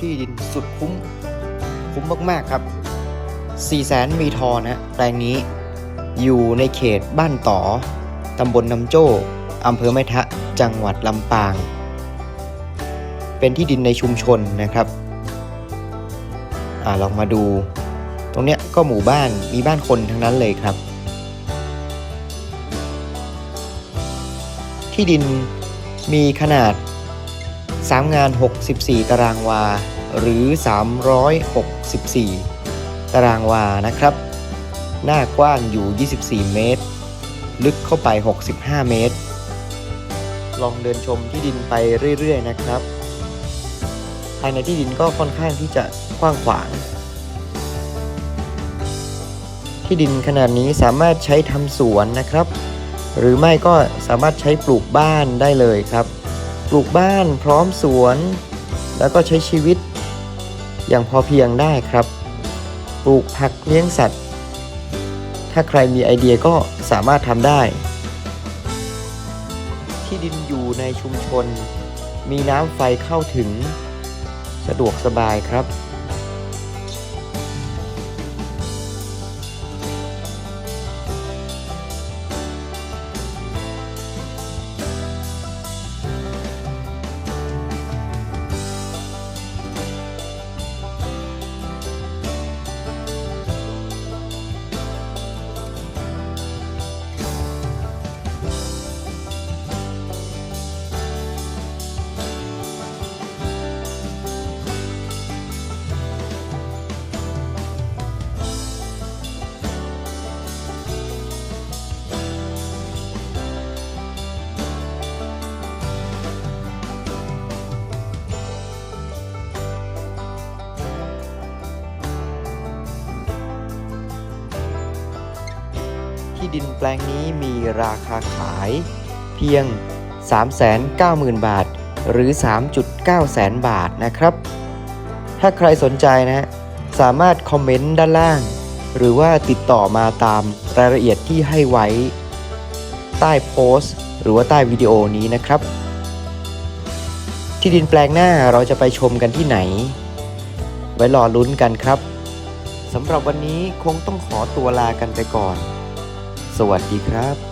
ที่ดินสุดคุ้ม คุ้มมากๆครับ 4 แสนมีทอนะแปลงนี้อยู่ในเขตบ้านต่อ ตำบลน้ำโจ้อำเภอแม่ทะ จังหวัดลำปาง เป็นที่ดินในชุมชนนะครับอ่าลองมาดู ตรงเนี้ยก็หมู่บ้านมีบ้านคนทั้งนั้นเลยครับ ที่ดินมีขนาด 3 งาน 64 ตารางวา หรือ 364 ตารางวานะครับ หน้ากว้างอยู่ 24 เมตร ลึกเข้าไป 65 เมตร ลองเดินชมที่ดินไปเรื่อย ๆ นะครับ ภายในที่ดินก็ค่อนข้างที่จะกว้างขวาง ที่ดินขนาดนี้สามารถใช้ทำสวนนะครับ หรือไม่ก็สามารถใช้ปลูกบ้านได้เลยครับ ปลูกบ้านพร้อมสวน แล้วก็ใช้ชีวิตอย่างพอเพียงได้ครับ ปลูกผักเลี้ยงสัตว์ ถ้าใครมีไอเดียก็สามารถทำได้ ที่ดินอยู่ในชุมชน มีน้ำไฟเข้าถึง สะดวกสบายครับ ที่ดินแปลงนี้มีราคาขายเพียง 390,000 บาท หรือ 3.9 แสนบาทนะครับ ถ้าใครสนใจนะสามารถคอมเมนต์ด้านล่าง หรือว่าติดต่อมาตามรายละเอียดที่ให้ไว้ ใต้โพสต์ หรือว่าใต้วิดีโอนี้นะครับ ที่ดินแปลงหน้าเราจะไปชมกันที่ไหน ไว้รอลุ้นกันครับสำหรับวันนี้คงต้องขอตัวลากันไปก่อน สวัสดีครับ